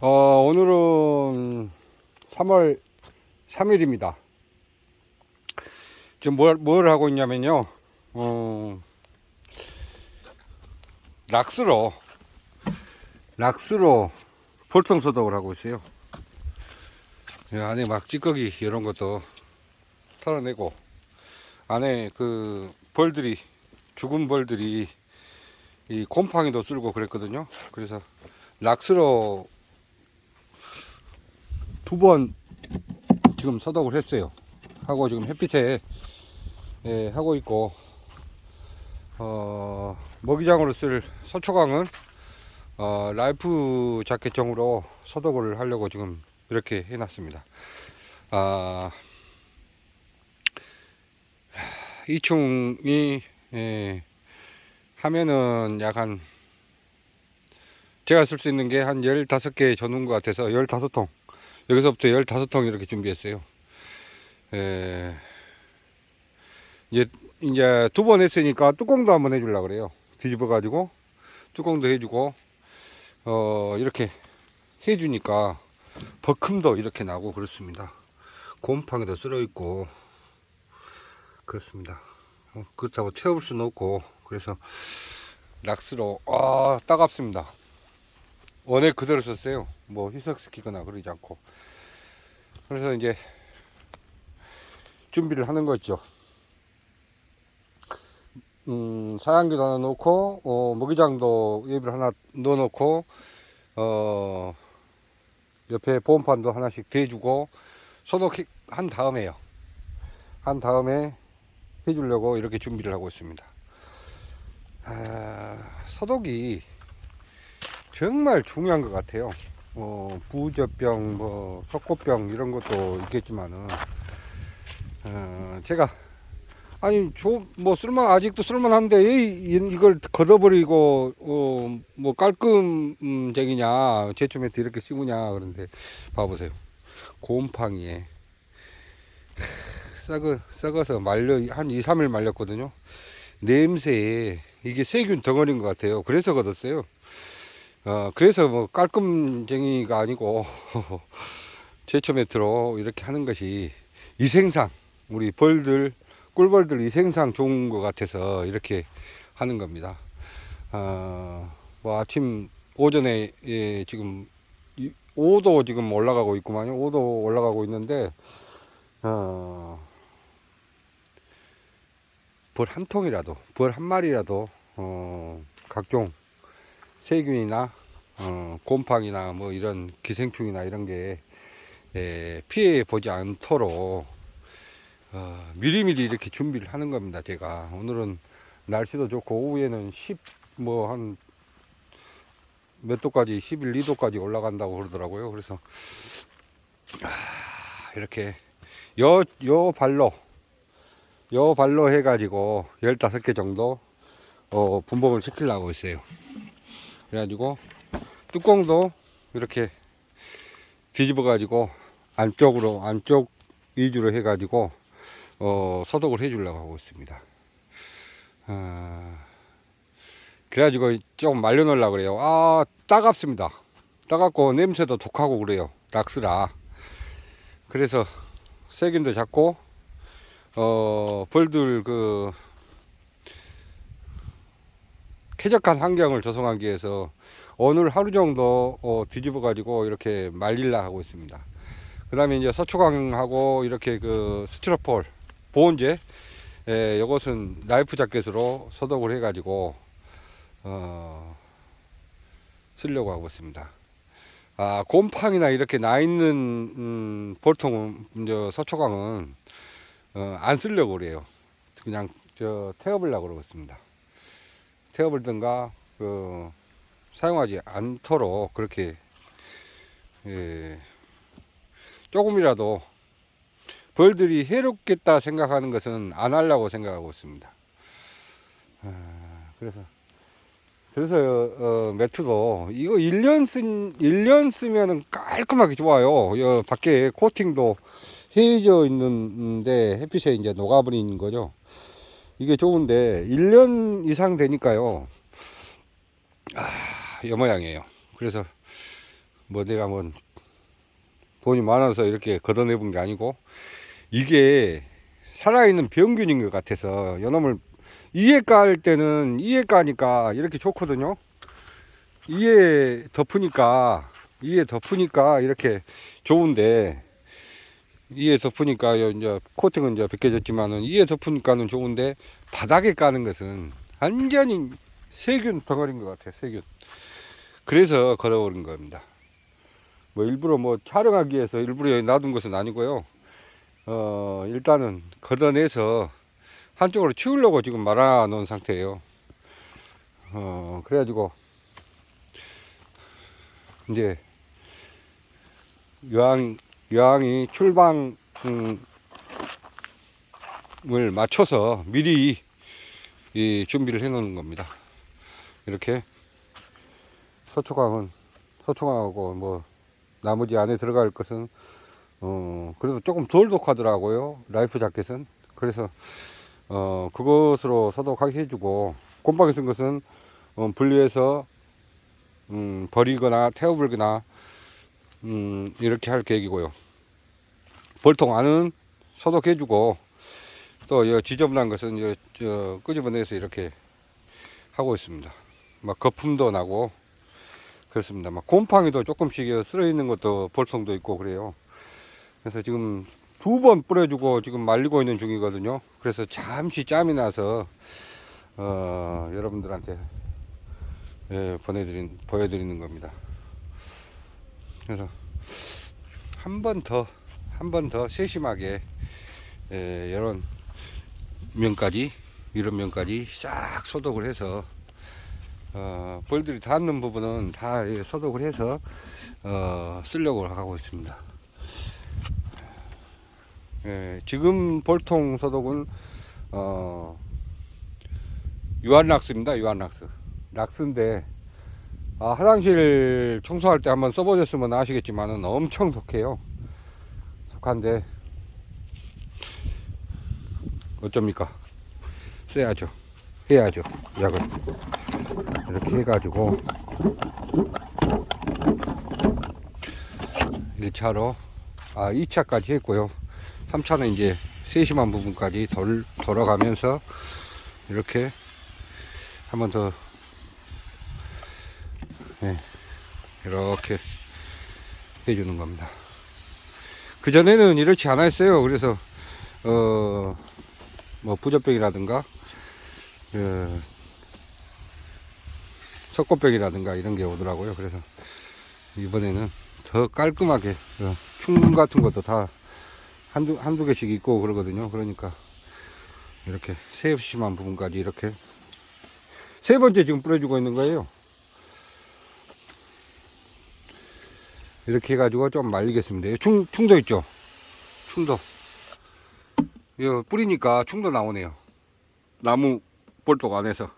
어, 오늘은 3월 3일입니다. 지금 뭘, 뭘 하고 있냐면요. 어, 락스로, 락스로 볼통 소독을 하고 있어요. 이 안에 막 찌꺼기 이런 것도 털어내고, 안에 그 벌들이, 죽은 벌들이 이 곰팡이도 쓸고 그랬거든요. 그래서 락스로 두 번 지금 소독을 했어요. 하고 지금 햇빛에 예, 하고 있고 어, 먹이장으로 쓸 소초강은 어, 라이프 자켓종으로 소독을 하려고 지금 이렇게 해놨습니다. 아, 이 충이 예, 하면은 약 한 제가 쓸 수 있는 게 한 15개 전후인 것 같아서 15통 여기서부터 15통 이렇게 준비했어요. 에, 이제 이제 두 번 했으니까 뚜껑도 한번 해주려고 그래요. 뒤집어 가지고 뚜껑도 해주고 어 이렇게 해주니까 버큼도 이렇게 나고 그렇습니다. 곰팡이도 쓸어 있고 그렇습니다. 어, 그렇다고 태울 수는 없고 그래서 락스로 아 따갑습니다. 원액 그대로 썼어요 뭐 희석시키거나 그러지 않고. 그래서 이제 준비를 하는 거죠. 음, 사양기도 하나 놓고 어, 먹이장도 예비를 하나 넣어 놓고 어, 옆에 보온판도 하나씩 대주고 소독한 다음에요. 한 다음에 해주려고 이렇게 준비를 하고 있습니다. 아, 소독이 정말 중요한 것 같아요. 어, 부저병, 뭐 석고병 이런 것도 있겠지만은 어, 제가 아니 저 뭐 쓸만 아직도 쓸만한데 이, 이걸 걷어버리고 어, 뭐 깔끔쟁이냐 제초 매트 이렇게 씌우냐 그런데 봐보세요 곰팡이에 썩어 썩어서 말려 한 2, 3일 말렸거든요. 냄새에 이게 세균 덩어리인 것 같아요. 그래서 걷었어요. 어, 그래서 뭐 깔끔쟁이가 아니고 제초 매트로 이렇게 하는 것이 위생상 우리 벌들 꿀벌들 위생상 좋은 것 같아서 이렇게 하는 겁니다. 어, 뭐 아침 오전에 예, 지금 5도 지금 올라가고 있구만요. 5도 올라가고 있는데 어, 벌 한 통이라도 벌 한 마리라도 어, 각종 세균이나 어, 곰팡이나 뭐 이런 기생충이나 이런 게 예, 피해 보지 않도록 어, 미리미리 이렇게 준비를 하는 겁니다. 제가 오늘은 날씨도 좋고 오후에는 10 뭐 한 몇 도까지 11, 2도까지 올라간다고 그러더라고요. 그래서 아, 이렇게 요 요 발로 요 발로 해가지고 15개 정도 어, 분봉을 시키려고 있어요. 그래가지고 뚜껑도 이렇게 뒤집어 가지고 안쪽으로 안쪽 위주로 해 가지고 어, 소독을 해 주려고 하고 있습니다. 아, 그래가지고 좀 말려 놓으려고 그래요. 아 따갑습니다. 따갑고 냄새도 독하고 그래요. 락스라. 그래서 세균도 잡고 어, 벌들 그 쾌적한 환경을 조성하기 위해서 오늘 하루 정도 어, 뒤집어 가지고 이렇게 말릴라 하고 있습니다. 그 다음에 이제 서초강하고 이렇게 그 스티로폴 보온제 예, 이것은 나이프 자켓으로 소독을 해 가지고 어, 쓰려고 하고 있습니다. 아, 곰팡이나 이렇게 나 있는 음, 보통 이제 서초강은 어, 안 쓰려고 그래요. 그냥 저 태워보려고 그러고 있습니다. 태워버리든가 그 사용하지 않도록 그렇게 예, 조금이라도 벌들이 해롭겠다 생각하는 것은 안 하려고 생각하고 있습니다. 아, 그래서 그래서 어, 매트도 이거 1년 쓴 1년 쓰면은 깔끔하게 좋아요. 여 밖에 코팅도 해져 있는데 햇빛에 이제 녹아버리는 거죠. 이게 좋은데 1년 이상 되니까요. 아, 이 모양이에요. 그래서 뭐 내가 뭐 돈이 많아서 이렇게 걷어내 본 게 아니고 이게 살아있는 병균인 것 같아서 요놈을 이에 깔 때는 이에 까니까 이렇게 좋거든요. 이에 덮으니까 이에 덮으니까 이렇게 좋은데 이에 덮으니까 요 이제 코팅은 이제 벗겨졌지만은 이에 덮으니까는 좋은데 바닥에 까는 것은 완전히 세균 덩어리인 것 같아요. 세균. 그래서 걸어버린 겁니다. 뭐 일부러 뭐 촬영하기 위해서 일부러 놔둔 것은 아니고요. 어 일단은 걷어내서 한쪽으로 치우려고 지금 말아 놓은 상태예요. 어 그래가지고 이제 여왕 여왕이 출방을 맞춰서 미리 이 준비를 해 놓는 겁니다. 이렇게 서초강은 서초강하고 뭐 나머지 안에 들어갈 것은 어 그래도 조금 덜 독하더라고요 라이프 자켓은. 그래서 어 그것으로 소독하게 해주고 곰팡이 쓴 것은 어, 분리해서 음 버리거나 태워불거나 음 이렇게 할 계획이고요. 볼통 안은 소독해주고 또이 지저분한 것은 이, 저 끄집어내서 이렇게 하고 있습니다. 막 거품도 나고 그렇습니다. 막 곰팡이도 조금씩 쓸어 있는 것도 볼통도 있고 그래요. 그래서 지금 두 번 뿌려주고 지금 말리고 있는 중이거든요. 그래서 잠시 짬이 나서 어, 여러분들한테 예, 보내드린 보여드리는 겁니다. 그래서 한 번 더 한 번 더 세심하게 예, 이런 면까지 이런 면까지 싹 소독을 해서 어, 벌들이 닿는 부분은 다이 소독을 해서 어, 쓰려고 하고 있습니다. 예, 지금 볼통 소독은 어, 유한락스입니다. 유한락스. 락스인데 아, 화장실 청소할 때 한번 써보셨으면 아시겠지만은 엄청 독해요. 독한데 어쩝니까? 써야죠. 해야죠. 약을. 이렇게 해가지고 1차로 아 2차까지 했고요. 3차는 이제 세심한 부분까지 돌, 돌아가면서 이렇게 한 번 더 네, 이렇게 해주는 겁니다. 그 전에는 이렇지 않았어요. 그래서 어 뭐 부적병이라든가 그 석고병이라든가 이런 게 오더라고요. 그래서 이번에는 더 깔끔하게 어, 충 같은 것도 다 한두 한두 개씩 있고 그러거든요. 그러니까 이렇게 세심한 부분까지 이렇게 세 번째 지금 뿌려주고 있는 거예요. 이렇게 해가지고 좀 말리겠습니다. 충 충도 있죠. 충도. 이거 뿌리니까 충도 나오네요. 나무 볼독 안에서.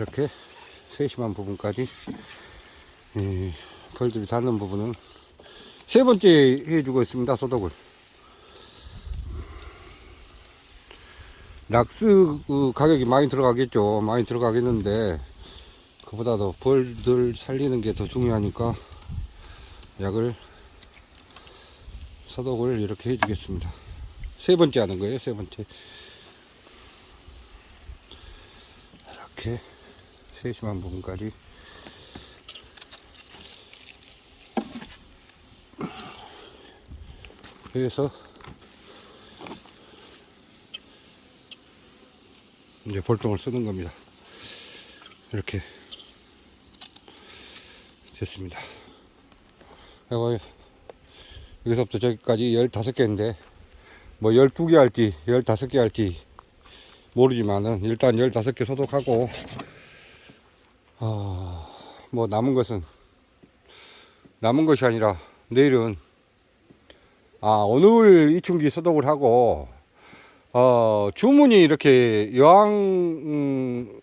이렇게 세심한 부분까지 이 벌들이 닿는 부분은 세 번째 해주고 있습니다 소독을. 락스 그 가격이 많이 들어가겠죠. 많이 들어가겠는데 그보다도 벌들 살리는 게 더 중요하니까 약을 소독을 이렇게 해주겠습니다. 세 번째 하는 거예요 세 번째. 이렇게 세심한 부분까지 해서 이제 볼통을 쓰는 겁니다. 이렇게 됐습니다. 여기서부터 저기까지 15개인데 뭐 12개 할지 15개 할지 모르지만은 일단 15개 소독하고 아, 뭐 남은 것은 남은 것이 아니라 내일은 아 오늘 이충기 소독을 하고 어 주문이 이렇게 여왕벌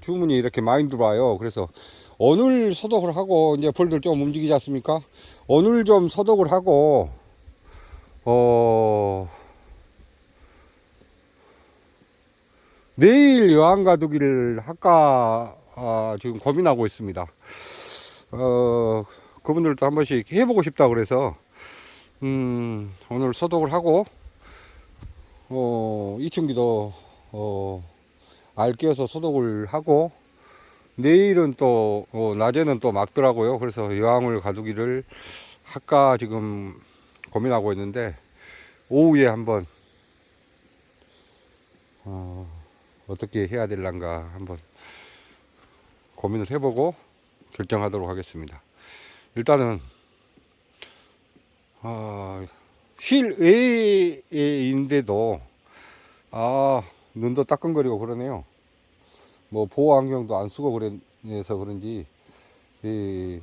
주문이 이렇게 많이 들어와요. 그래서 오늘 소독을 하고 이제 벌들 좀 움직이지 않습니까? 오늘 좀 소독을 하고 어 내일 여행 가두기를 할까 아, 지금 고민하고 있습니다. 어, 그분들도 한 번씩 해보고 싶다 그래서 음, 오늘 소독을 하고 어, 이충기도 어, 알 끼워서 소독을 하고 내일은 또 어, 낮에는 또 막더라고요. 그래서 여왕을 가두기를 할까 지금 고민하고 있는데 오후에 한번 어, 어떻게 해야 될란가 한번 고민을 해보고 결정하도록 하겠습니다. 일단은 어, 실외인데도 아 눈도 따끔거리고 그러네요. 뭐 보호 안경도 안 쓰고 그래서 그런지 이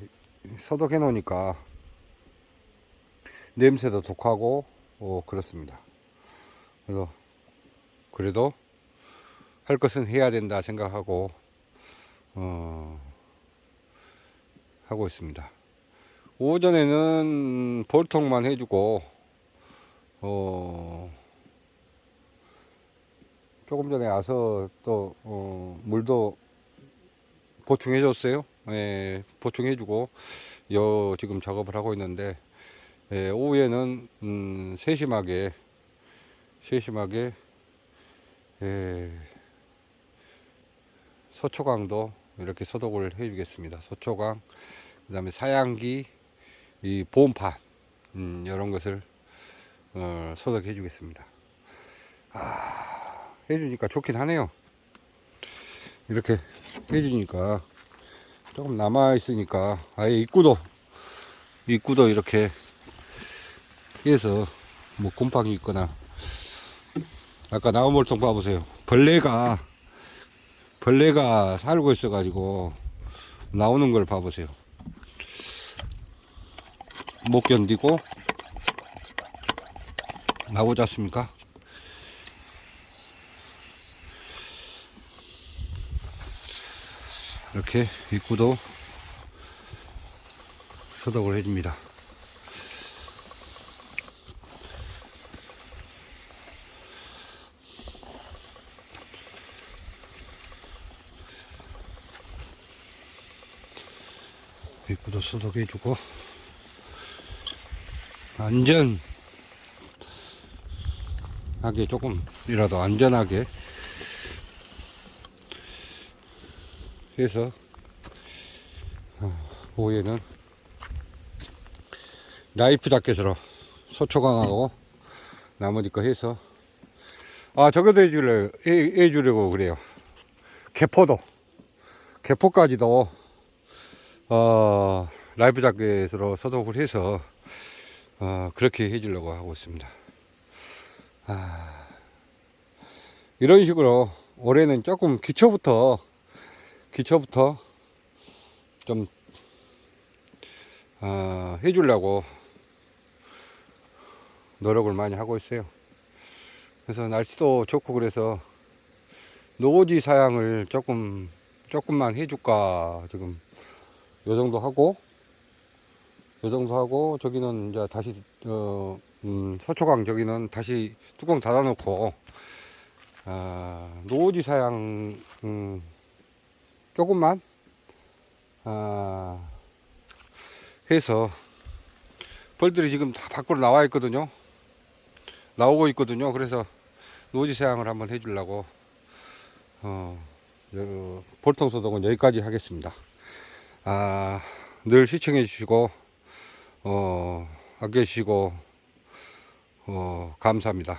소독해 놓으니까 냄새도 독하고 어, 그렇습니다. 그래서 그래도 할 것은 해야 된다 생각하고 어, 하고 있습니다. 오전에는 볼통만 해주고 어, 조금 전에 와서 또 어, 물도 보충해 줬어요. 예, 보충해 주고 여 지금 작업을 하고 있는데 예, 오후에는 음, 세심하게 세심하게 예, 소초강도 이렇게 소독을 해 주겠습니다. 소초강 그 다음에 사양기 이 보온판 음, 이런 것을 어, 소독해 주겠습니다. 아, 해주니까 좋긴 하네요. 이렇게 해주니까 조금 남아 있으니까 아예 입구도 입구도 이렇게 해서 뭐 곰팡이 있거나 아까 나무물통 봐보세요. 벌레가 벌레가 살고 있어가지고 나오는 걸 봐보세요. 못 견디고 나오지 않습니까? 이렇게 입구도 소독을 해줍니다. 입구도 소독해주고 안전 하게 조금이라도 안전하게 해서 어, 오후에는 라이프 자켓으로 소초강하고 나머지 거 해서 아 저것도 해주려 해, 해주려고 그래요. 개포도. 개포까지도 어 라이프 자켓으로 소독을 해서 어 그렇게 해주려고 하고 있습니다 아, 이런 식으로 올해는 조금 기초부터 기초부터 좀 어, 해주려고 노력을 많이 하고 있어요. 그래서 날씨도 좋고 그래서 노지 사양을 조금 조금만 해줄까 지금 요 정도 하고 요 정도 하고 저기는 이제 다시 어, 음, 서초강 저기는 다시 뚜껑 닫아놓고 아, 노지 사양 음, 조금만 아, 해서 벌들이 지금 다 밖으로 나와 있거든요. 나오고 있거든요. 그래서 노지 사양을 한번 해주려고 어, 요, 볼통 소독은 여기까지 하겠습니다. 아, 늘 시청해 주시고 어, 아껴주시고 어, 감사합니다.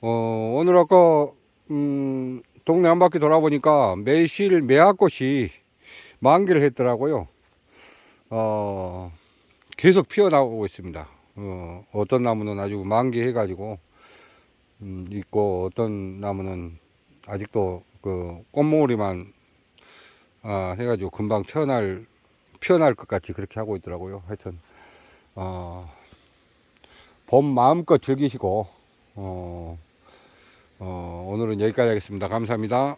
어, 오늘 아까 음, 동네 한 바퀴 돌아보니까 매실 매화꽃이 만개를 했더라고요. 어, 계속 피어나오고 있습니다. 어, 어떤 나무는 아주 만개해가지고 음, 있고 어떤 나무는 아직도 그 꽃몽우리만 아, 해가지고 금방 태어날 피어날 것 같이 그렇게 하고 있더라고요. 하여튼 어, 봄 마음껏 즐기시고 어, 어, 오늘은 여기까지 하겠습니다. 감사합니다.